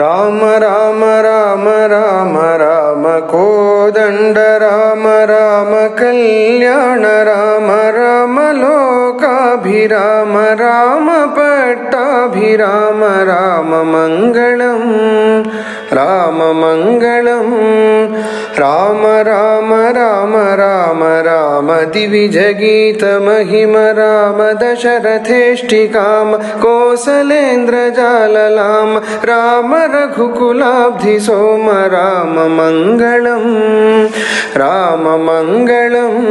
राम राम राम राम राम कोदण्ड राम राम कल्याण राम राम लोकाभिराम राम पट्टाभिराम राम मङ्गलम् राम मङ्गलम् राम राम राम राम राम दिविजगीतमहिम राम दशरथेष्टिकाम कोसलेन्द्रजाललाम राम रघुकुलाब्धि सोम राम मङ्गलम् राम मङ्गलम्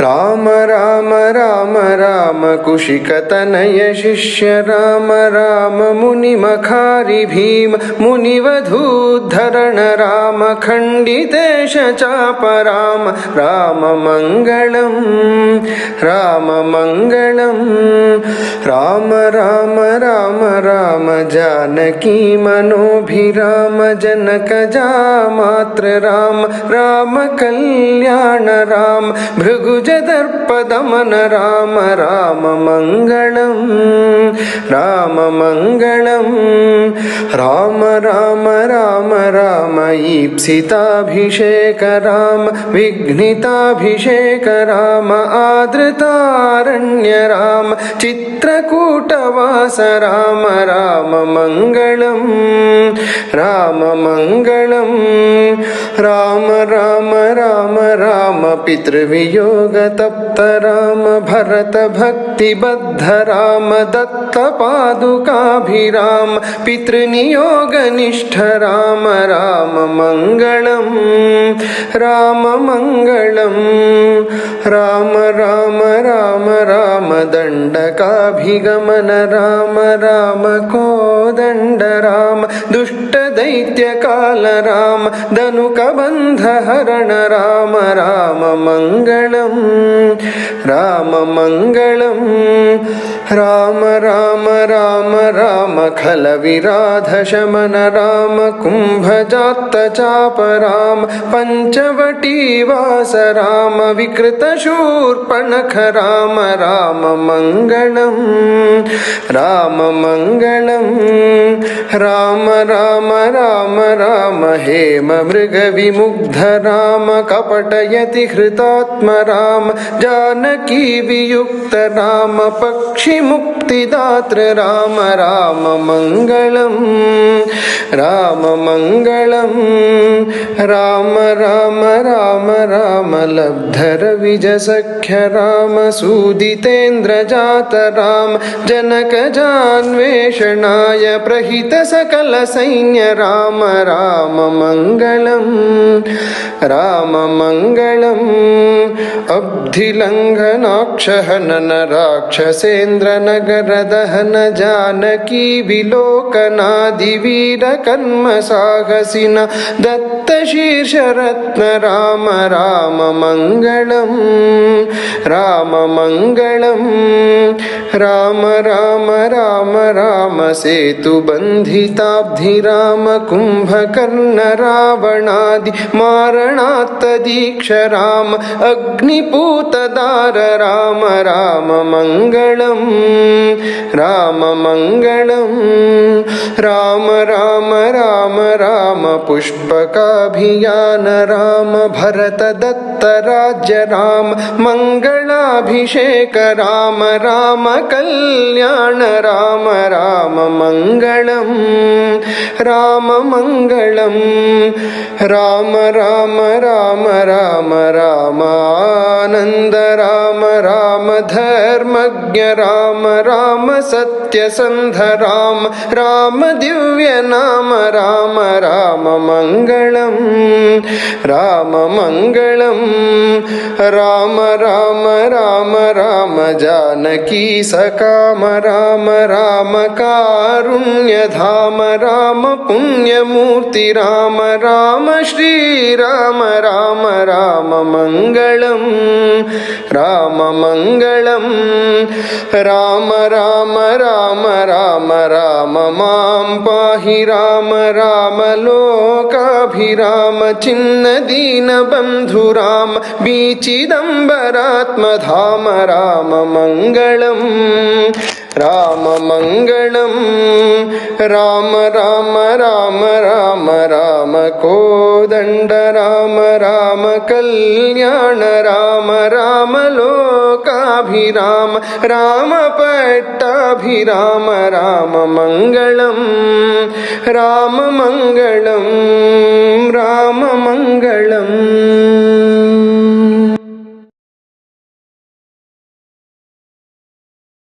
राम राम राम राम कुशिकतनय शिष्य राम राम मुनिमखारि भीम मुनिवधूद्धरण राम खण्डितेश चाप राम मङ्गलम् जानकी मनोभिराम जनकजामात्र राम राम कल्याण राम, भृगुजदर्पदमन राम राम मङ्गलम् राम मङ्गलम् राम राम राम राम, ईप्सिताभिषेक राम, विघ्निताभिषेक राम आदृतारण्य राम, चित्रकूटवास राम राम मङ्गलम् राम मङ्गलम् राम राम राम राम पितृवियोगतप्त राम भरत भक्तिबद्ध राम दत्तपादुकाभिराम पितृनियोगनिष्ठ राम राम मङ्गलम् राम मङ्गलम् राम राम राम राम दण्डकाभिगमन राम राम कोदण्ड राम दुष्टदैत्यकाल राम धनुकबन्धहरण राम राम मङ्गलम् राम राम राम राम राम खलविराधशमन राम कुम्भजात्तचाप राम पञ्चवटीवास राम विकृतशूर्पणख राम राम मङ्गलम् राम मङ्गलम् राम राम राम राम हेम मृगविमुग्ध राम कपटयति हृतात्म राम जानकी वियुक्त राम पक्षिमुक्तिदात्र राम राम मङ्गलम् राम मङ्गलम् राम राम राम राम लब्धरविजसख्य राम सूदितेन्द्रजात राम जनकजान्वेषणाय प्रहित सकलसैन्य राम राम मङ्गलम् राम अब्धिलङ्घनाक्षहन राक्षसेन्द्र नगर दहन जानकी विलोकनादिवीर कन्म साहसिन दत्त शीर्ष रत्न राम राम मङ्गलम् राममङ्गलम् राम राम राम राम सेतु बन्धिताब्धि राम रामकुम्भकर्ण रावणादि मारणात्तदीक्ष राम अग्निपूतदार राम राम मङ्गलम् राम मङ्गलम् राम राम राम राम पुष्पकाभियान, राम भरत दत्त राज्य, राम मङ्गलाभिषेक राम राम कल्याण, राम राम मङ्गलम् राम मङ्गलम् राम राम राम राम रामानन्द राम राम धर्मज्ञ राम राम सत्यसन्ध राम राम दिव्य नाम राम राम मङ्गलम् राम मङ्गलम् राम राम राम राम जानकी सकाम राम राम कारुण्यधाम राम पुण्यमूर्ति राम राम श्रीराम राम राम मङ्गलम् राम मङ्गलम् राम राम राम राम राम मां पाहि राम राम लोकाभिराम चिन्नदीनबन्धु राम ராமமங்கலம் ராமமங்கலம் ராம ராம ராம ராம ராம கோதண்ட ராம ராம கல்யாண ராம ராம லோகாபிராம ராம பட்டாபிராம ராம மங்களம் ராம மங்களம் ராம மங்களம்